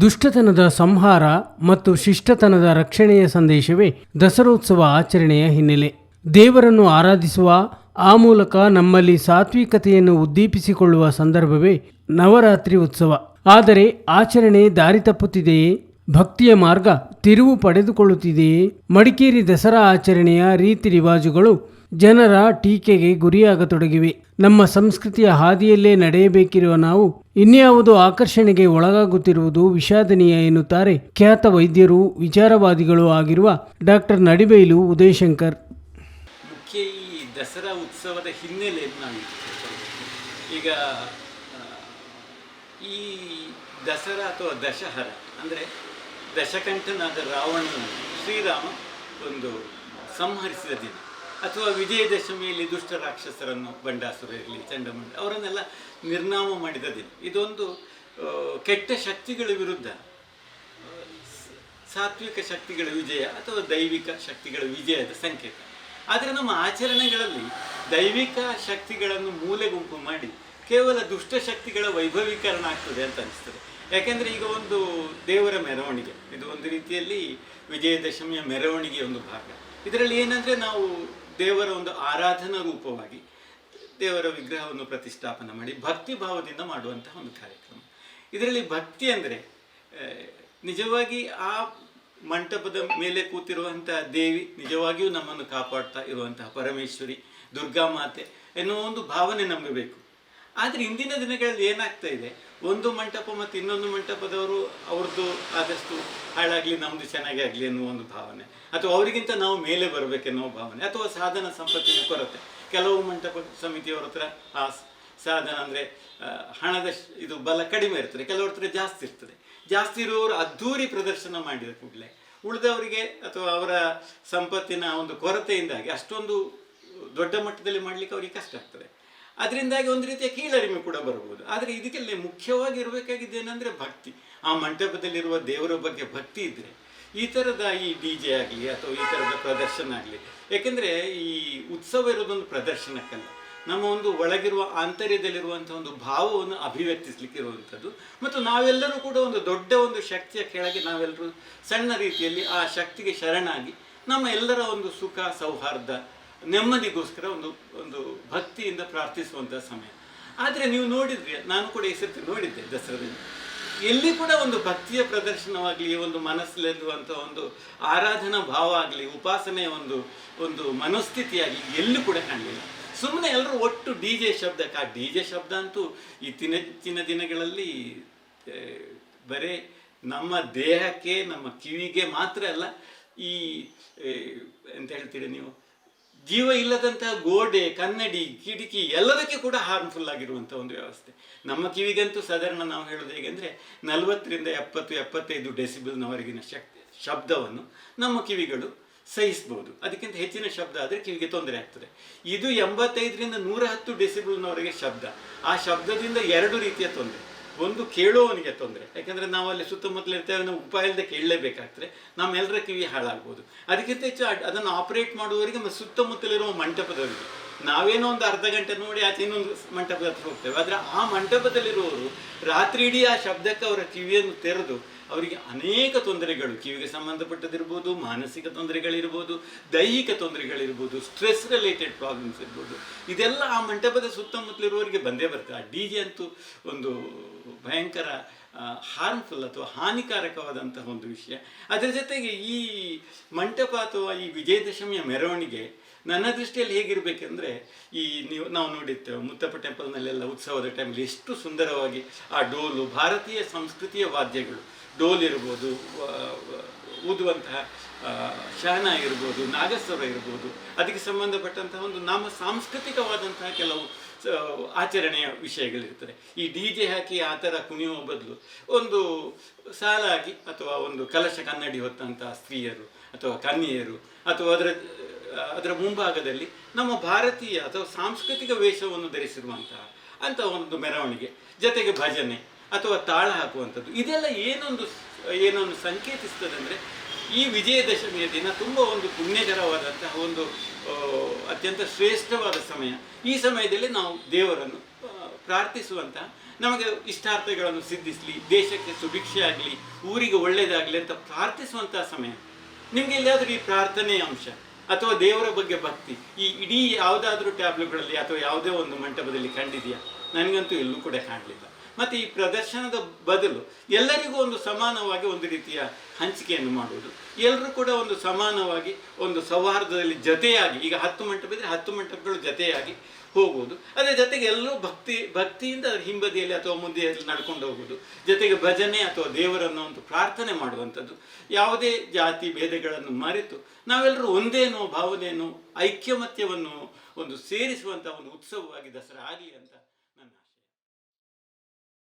ದುಷ್ಟತನದ ಸಂಹಾರ ಮತ್ತು ಶಿಷ್ಟತನದ ರಕ್ಷಣೆಯ ಸಂದೇಶವೇ ದಸರೋತ್ಸವ ಆಚರಣೆಯ ಹಿನ್ನೆಲೆ. ದೇವರನ್ನು ಆರಾಧಿಸುವ, ಆ ಮೂಲಕ ನಮ್ಮಲ್ಲಿ ಸಾತ್ವಿಕತೆಯನ್ನು ಉದ್ದೀಪಿಸಿಕೊಳ್ಳುವ ಸಂದರ್ಭವೇ ನವರಾತ್ರಿ ಉತ್ಸವ. ಆದರೆ ಆಚರಣೆ ದಾರಿ ತಪ್ಪುತ್ತಿದೆಯೇ? ಭಕ್ತಿಯ ಮಾರ್ಗ ತಿರುವು ಪಡೆದುಕೊಳ್ಳುತ್ತಿದೆಯೇ? ಮಡಿಕೇರಿ ದಸರಾ ಆಚರಣೆಯ ರೀತಿ ರಿವಾಜುಗಳು ಜನರ ಟೀಕೆಗೆ ಗುರಿಯಾಗತೊಡಗಿವೆ. ನಮ್ಮ ಸಂಸ್ಕೃತಿಯ ಹಾದಿಯಲ್ಲೇ ನಡೆಯಬೇಕಿರುವ ನಾವು ಇನ್ಯಾವುದೋ ಆಕರ್ಷಣೆಗೆ ಒಳಗಾಗುತ್ತಿರುವುದು ವಿಷಾದನೀಯ ಎನ್ನುತ್ತಾರೆ ಖ್ಯಾತ ವೈದ್ಯರು, ವಿಚಾರವಾದಿಗಳು ಆಗಿರುವ ಡಾಕ್ಟರ್ ನಡಿಬೈಲು ಉದಯಶಂಕರ್. ಮುಖ್ಯ ಈ ದಸರಾ ಉತ್ಸವದ ಹಿನ್ನೆಲೆ ಈಗ ಈ ದಸರಾ ಅಥವಾ ದಶಹರ ಅಂದರೆ ದಶಕಂಠನಾದ ರಾವಣನನ್ನು ಶ್ರೀರಾಮ ಒಂದು ಸಂಹರಿಸಿದ ದಿನ. ಅಥವಾ ವಿಜಯದಶಮಿಯಲ್ಲಿ ದುಷ್ಟ ರಾಕ್ಷಸರನ್ನು ಬಂಡಾಸುರ ಇರಲಿ, ಚಂಡಮಂಡ, ಅವರನ್ನೆಲ್ಲ ನಿರ್ನಾಮ ಮಾಡಿದ ದಿನ. ಇದೊಂದು ಕೆಟ್ಟ ಶಕ್ತಿಗಳ ವಿರುದ್ಧ. ಸಾತ್ವಿಕ ಶಕ್ತಿಗಳ ವಿಜಯ ಅಥವಾ ದೈವಿಕ ಶಕ್ತಿಗಳ ವಿಜಯದ ಸಂಕೇತ. ಆದರೆ ನಮ್ಮ ಆಚರಣೆಗಳಲ್ಲಿ ದೈವಿಕ ಶಕ್ತಿಗಳನ್ನು ಮೂಲೆ ಗುಂಪು ಮಾಡಿ ಕೇವಲ ದುಷ್ಟ ಶಕ್ತಿಗಳ ವೈಭವೀಕರಣ ಆಗ್ತದೆ ಅಂತ ಅನಿಸ್ತದೆ. ಯಾಕೆಂದರೆ ಈಗ ಒಂದು ದೇವರ ಮೆರವಣಿಗೆ, ಇದು ಒಂದು ರೀತಿಯಲ್ಲಿ ವಿಜಯದಶಮಿಯ ಮೆರವಣಿಗೆಯ ಒಂದು ಭಾಗ. ಇದರಲ್ಲಿ ಏನಂದರೆ ನಾವು ದೇವರ ಒಂದು ಆರಾಧನಾ ರೂಪವಾಗಿ ದೇವರ ವಿಗ್ರಹವನ್ನು ಪ್ರತಿಷ್ಠಾಪನೆ ಮಾಡಿ ಭಕ್ತಿ ಭಾವದಿಂದ ಮಾಡುವಂತಹ ಒಂದು ಕಾರ್ಯಕ್ರಮ. ಇದರಲ್ಲಿ ಭಕ್ತಿ ಅಂದರೆ ನಿಜವಾಗಿ ಆ ಮಂಟಪದ ಮೇಲೆ ಕೂತಿರುವಂತಹ ದೇವಿ ನಿಜವಾಗಿಯೂ ನಮ್ಮನ್ನು ಕಾಪಾಡ್ತಾ ಇರುವಂತಹ ಪರಮೇಶ್ವರಿ, ದುರ್ಗಾ ಮಾತೆ ಎನ್ನುವ ಒಂದು ಭಾವನೆ ನಮಗೆ ಬೇಕು. ಆದರೆ ಇಂದಿನ ದಿನಗಳಲ್ಲಿ ಏನಾಗ್ತಾ ಇದೆ? ಒಂದು ಮಂಟಪ ಮತ್ತು ಇನ್ನೊಂದು ಮಂಟಪದವರು ಅವ್ರದ್ದು ಆದಷ್ಟು ಹಾಳಾಗಲಿ ನಮ್ಮದು ಚೆನ್ನಾಗಿ ಆಗಲಿ ಅನ್ನೋ ಒಂದು ಭಾವನೆ. ಅಥವಾ ಅವರಿಗಿಂತ ನಾವು ಮೇಲೆ ಬರಬೇಕೆನ್ನುವ ಭಾವನೆ, ಅಥವಾ ಸಾಧನ ಸಂಪತ್ತಿನ ಕೊರತೆ. ಕೆಲವು ಮಂಟಪ ಸಮಿತಿಯವ್ರ ಹತ್ರ ಆ ಸಾಧನ ಅಂದರೆ ಹಣದ ಇದು ಬಲ ಕಡಿಮೆ ಇರ್ತದೆ. ಕೆಲವ್ರ ಹತ್ರ ಜಾಸ್ತಿ ಇರ್ತದೆ. ಜಾಸ್ತಿ ಇರುವವರು ಅದ್ಧೂರಿ ಪ್ರದರ್ಶನ ಮಾಡಿದ ಕೂಡಲೇ, ಉಳಿದವರಿಗೆ ಅಥವಾ ಅವರ ಸಂಪತ್ತಿನ ಒಂದು ಕೊರತೆಯಿಂದಾಗಿ ಅಷ್ಟೊಂದು ದೊಡ್ಡ ಮಟ್ಟದಲ್ಲಿ ಮಾಡಲಿಕ್ಕೆ ಅವರಿಗೆ ಕಷ್ಟ ಆಗ್ತದೆ. ಅದರಿಂದಾಗಿ ಒಂದು ರೀತಿಯ ಕೀಳರಿಮೆ ಕೂಡ ಬರ್ಬೋದು ಆದರೆ ಇದಕ್ಕೆಲ್ಲ ಮುಖ್ಯವಾಗಿ ಇರಬೇಕಾಗಿದ್ದು ಏನಂದರೆ ಭಕ್ತಿ. ಆ ಮಂಟಪದಲ್ಲಿರುವ ದೇವರ ಬಗ್ಗೆ ಭಕ್ತಿ ಇದ್ದರೆ ಈ ಥರದ ಈ ಡಿ ಜೆ ಆಗಲಿ ಅಥವಾ ಈ ಥರದ ಪ್ರದರ್ಶನ ಆಗಲಿ ಯಾಕೆಂದರೆ ಈ ಉತ್ಸವ ಇರೋದೊಂದು ಪ್ರದರ್ಶನಕ್ಕಲ್ಲ. ನಮ್ಮ ಒಂದು ಒಳಗಿರುವ ಆಂತರ್ಯದಲ್ಲಿರುವಂಥ ಒಂದು ಭಾವವನ್ನು ಅಭಿವ್ಯಕ್ತಿಸ್ಲಿಕ್ಕೆ ಇರುವಂಥದ್ದು ಮತ್ತು ನಾವೆಲ್ಲರೂ ಕೂಡ ಒಂದು ದೊಡ್ಡ ಒಂದು ಶಕ್ತಿಯ ಕೆಳಗೆ ನಾವೆಲ್ಲರೂ ಸಣ್ಣ ರೀತಿಯಲ್ಲಿ ಆ ಶಕ್ತಿಗೆ ಶರಣಾಗಿ ನಮ್ಮ ಎಲ್ಲರ ಒಂದು ಸುಖ, ಸೌಹಾರ್ದ ನೆಮ್ಮದಿಗೋಸ್ಕರ ಒಂದು ಒಂದು ಭಕ್ತಿಯಿಂದ ಪ್ರಾರ್ಥಿಸುವಂಥ ಸಮಯ. ಆದರೆ ನೀವು ನೋಡಿದ್ರಿ, ನಾನು ಕೂಡ ಈ ಸರ್ತಿ ನೋಡಿದ್ದೆ ದಸರಾದಲ್ಲಿ. ಎಲ್ಲಿ ಕೂಡ ಒಂದು ಭಕ್ತಿಯ ಪ್ರದರ್ಶನವಾಗಲಿ, ಒಂದು ಮನಸ್ಸಲ್ಲಿರುವಂಥ ಒಂದು ಆರಾಧನಾ ಭಾವ ಆಗಲಿ, ಉಪಾಸನೆಯ ಒಂದು ಒಂದು ಮನಸ್ಥಿತಿಯಾಗಲಿ ಎಲ್ಲೂ ಕೂಡ ಕಾಣಲಿಲ್ಲ. ಸುಮ್ಮನೆ ಎಲ್ಲರೂ ಒಟ್ಟು ಡಿ ಜೆ ಶಬ್ದಕ್ಕೆ ಆ ಡಿ ಜೆ ಶಬ್ದ ಅಂತೂ ಇತ್ತೀಚಿನ ದಿನಗಳಲ್ಲಿ ಬರೇ ನಮ್ಮ ದೇಹಕ್ಕೆ, ನಮ್ಮ ಕಿವಿಗೆ ಮಾತ್ರ ಅಲ್ಲ, ಈ ಎಂತ ಹೇಳ್ತೀರಿ ನೀವು? ಜೀವ ಇಲ್ಲದಂತಹ ಗೋಡೆ, ಕನ್ನಡಿ, ಕಿಟಕಿ ಎಲ್ಲದಕ್ಕೆ ಕೂಡ ಹಾರ್ಮ್ಫುಲ್ ಆಗಿರುವಂಥ ಒಂದು ವ್ಯವಸ್ಥೆ. ನಮ್ಮ ಕಿವಿಗಂತೂ ಸಾಧಾರಣ ನಾವು ಹೇಳೋದು ಹೇಗೆಂದರೆ ನಲವತ್ತರಿಂದ ಎಪ್ಪತ್ತು, ಎಪ್ಪತ್ತೈದು ಡೆಸಿಬಲ್ನವರೆಗಿನ ಶಕ್ತಿ, ಶಬ್ದವನ್ನು ನಮ್ಮ ಕಿವಿಗಳು ಸಹಿಸ್ಬೋದು. ಅದಕ್ಕಿಂತ ಹೆಚ್ಚಿನ ಶಬ್ದ ಆದರೆ ಕಿವಿಗೆ ತೊಂದರೆ ಆಗ್ತದೆ. ಇದು ಎಂಬತ್ತೈದರಿಂದ ನೂರ ಹತ್ತು ಡೆಸಿಬಲ್ನವರೆಗೆ ಶಬ್ದ. ಆ ಶಬ್ದದಿಂದ ಎರಡು ರೀತಿಯ ತೊಂದರೆ. ಒಂದು ಕೇಳೋವನಿಗೆ ತೊಂದರೆ. ಯಾಕಂದರೆ ನಾವು ಅಲ್ಲಿ ಸುತ್ತಮುತ್ತಲು ಇರ್ತೇವೆ ನಾವು ಉಪಾಯ ಇಲ್ಲದೆ ಕೇಳಲೇಬೇಕಾಗ್ತದೆ. ನಮ್ಮೆಲ್ಲರ ಕಿವಿ ಹಾಳಾಗ್ಬೋದು. ಅದಕ್ಕಿಂತ ಹೆಚ್ಚು ಅದನ್ನು ಆಪರೇಟ್ ಮಾಡುವವರಿಗೆ ಮತ್ತು ಸುತ್ತಮುತ್ತಲಿರುವ ಮಂಟಪದವರಿಗೆ ನಾವೇನೋ ಒಂದು ಅರ್ಧ ಗಂಟೆ ನೋಡಿ ಆಚೆ ಇನ್ನೊಂದು ಮಂಟಪದ ಹತ್ರ ಹೋಗ್ತೇವೆ. ಆದರೆ ಆ ಮಂಟಪದಲ್ಲಿರುವವರು ರಾತ್ರಿ ಇಡೀ ಆ ಶಬ್ದಕ್ಕೆ ಅವರ ಕಿವಿಯನ್ನು ತೆರೆದು ಅವರಿಗೆ ಅನೇಕ ತೊಂದರೆಗಳು. ಕಿವಿಗೆ ಸಂಬಂಧಪಟ್ಟದಿರ್ಬೋದು ಮಾನಸಿಕ ತೊಂದರೆಗಳಿರ್ಬೋದು, ದೈಹಿಕ ತೊಂದರೆಗಳಿರ್ಬೋದು ಸ್ಟ್ರೆಸ್ ರಿಲೇಟೆಡ್ ಪ್ರಾಬ್ಲಮ್ಸ್ ಇರ್ಬೋದು. ಇದೆಲ್ಲ ಆ ಮಂಟಪದ ಸುತ್ತಮುತ್ತಲಿರುವವರಿಗೆ ಬಂದೇ ಬರ್ತದೆ. ಆ ಡಿ ಜೆ ಅಂತೂ ಒಂದು ಭಯಂಕರ ಹಾರ್ಮ್ಫುಲ್ ಅಥವಾ ಹಾನಿಕಾರಕವಾದಂತಹ ಒಂದು ವಿಷಯ. ಅದರ ಜೊತೆಗೆ ಈ ಮಂಟಪ ಅಥವಾ ಈ ವಿಜಯದಶಮಿಯ ಮೆರವಣಿಗೆ ನನ್ನ ದೃಷ್ಟಿಯಲ್ಲಿ ಹೇಗಿರಬೇಕೆಂದ್ರೆ, ಈ ನೀವು, ನಾವು ನೋಡಿರ್ತೇವೆ ಮುತ್ತಪ್ಪ ಟೆಂಪಲ್ನಲ್ಲೆಲ್ಲ ಉತ್ಸವದ ಟೈಮಲ್ಲಿ ಎಷ್ಟು ಸುಂದರವಾಗಿ ಆ ಡೋಲು, ಭಾರತೀಯ ಸಂಸ್ಕೃತಿಯ ವಾದ್ಯಗಳು. ಡೋಲ್ ಇರ್ಬೋದು ಊದುವಂತಹ ಶಹನ ಇರ್ಬೋದು, ನಾಗಸ್ವರ ಇರ್ಬೋದು. ಅದಕ್ಕೆ ಸಂಬಂಧಪಟ್ಟಂತಹ ಒಂದು ನಮ್ಮ ಸಾಂಸ್ಕೃತಿಕವಾದಂತಹ ಕೆಲವು ಆಚರಣೆಯ ವಿಷಯಗಳಿರ್ತದೆ ಈ ಡಿ ಜೆ ಹಾಕಿ ಆ ಥರ ಕುಣಿಯುವ ಬದಲು ಒಂದು ಸಾಲಾಗಿ ಅಥವಾ ಒಂದು ಕಲಶ ಕನ್ನಡಿ ಹೊತ್ತಂತಹ ಸ್ತ್ರೀಯರು ಅಥವಾ ಕನ್ಯೆಯರು ಅಥವಾ ಅದರ ಅದರ ಮುಂಭಾಗದಲ್ಲಿ ನಮ್ಮ ಭಾರತೀಯ ಅಥವಾ ಸಾಂಸ್ಕೃತಿಕ ವೇಷವನ್ನು ಧರಿಸಿರುವಂತಹ ಅಂತ ಒಂದು ಮೆರವಣಿಗೆ, ಜೊತೆಗೆ ಭಜನೆ ಅಥವಾ ತಾಳ ಹಾಕುವಂಥದ್ದು. ಇದೆಲ್ಲ ಏನೊಂದು ಏನೊಂದು ಸಂಕೇತಿಸ್ತದೆ ಅಂದರೆ ಈ ವಿಜಯದಶಮಿಯ ದಿನ ತುಂಬ ಒಂದು ಪುಣ್ಯಕರವಾದಂತಹ ಒಂದು ಅತ್ಯಂತ ಶ್ರೇಷ್ಠವಾದ ಸಮಯ. ಈ ಸಮಯದಲ್ಲಿ ನಾವು ದೇವರನ್ನು ಪ್ರಾರ್ಥಿಸುವಂತಹ ಪ್ರಾರ್ಥಿಸುವಂತ, ನಮಗೆ ಇಷ್ಟಾರ್ಥಗಳನ್ನು ಸಿದ್ಧಿಸಲಿ, ದೇಶಕ್ಕೆ ಸುಭಿಕ್ಷೆ ಆಗಲಿ, ಊರಿಗೆ ಒಳ್ಳೆಯದಾಗಲಿ ಅಂತ ಪ್ರಾರ್ಥಿಸುವಂತಹ ಸಮಯ. ನಿಮ್ಗೆ ಎಲ್ಲಿಯಾದ್ರೂ ಈ ಪ್ರಾರ್ಥನೆಯ ಅಂಶ ಅಥವಾ ದೇವರ ಬಗ್ಗೆ ಭಕ್ತಿ ಈ ಇಡೀ ಯಾವುದಾದ್ರೂ ಟ್ಯಾಬ್ಲೆಟ್ಗಳಲ್ಲಿ ಅಥವಾ ಯಾವುದೇ ಒಂದು ಮಂಟಪದಲ್ಲಿ ಕಂಡಿದೆಯಾ? ನನಗಂತೂ ಎಲ್ಲೂ ಕೂಡ ಕಾಣಲಿಲ್ಲ. ಮತ್ತೆ ಈ ಪ್ರದರ್ಶನದ ಬದಲು ಎಲ್ಲರಿಗೂ ಒಂದು ಸಮಾನವಾಗಿ ಒಂದು ರೀತಿಯ ಹಂಚಿಕೆಯನ್ನು ಮಾಡುವುದು. ಎಲ್ಲರೂ ಕೂಡ ಒಂದು ಸಮಾನವಾಗಿ, ಒಂದು ಸೌಹಾರ್ದದಲ್ಲಿ ಜೊತೆಯಾಗಿ, ಈಗ ಹತ್ತು ಮಂಟಪ ಇದ್ರೆ ಹತ್ತು ಮಂಟಪಗಳು ಜೊತೆಯಾಗಿ ಹೋಗುವುದು. ಅದರ ಜೊತೆಗೆ ಎಲ್ಲರೂ ಭಕ್ತಿ, ಭಕ್ತಿಯಿಂದ ಅದರ ಹಿಂಬದಿಯಲ್ಲಿ ಅಥವಾ ಮುಂದೆಯಲ್ಲಿ ನಡ್ಕೊಂಡು ಹೋಗುವುದು. ಜೊತೆಗೆ ಭಜನೆ ಅಥವಾ ದೇವರನ್ನು ಒಂದು ಪ್ರಾರ್ಥನೆ ಮಾಡುವಂಥದ್ದು. ಯಾವುದೇ ಜಾತಿ ಭೇದಗಳನ್ನು ಮರೆತು ನಾವೆಲ್ಲರೂ ಒಂದೇನೋ ಭಾವನೆಯನ್ನು, ಐಕ್ಯಮತ್ಯವನ್ನು ಒಂದು ಸೇರಿಸುವಂಥ ಒಂದು ಉತ್ಸವವಾಗಿ ದಸರಾ ಆಗಲಿ ಅಂತ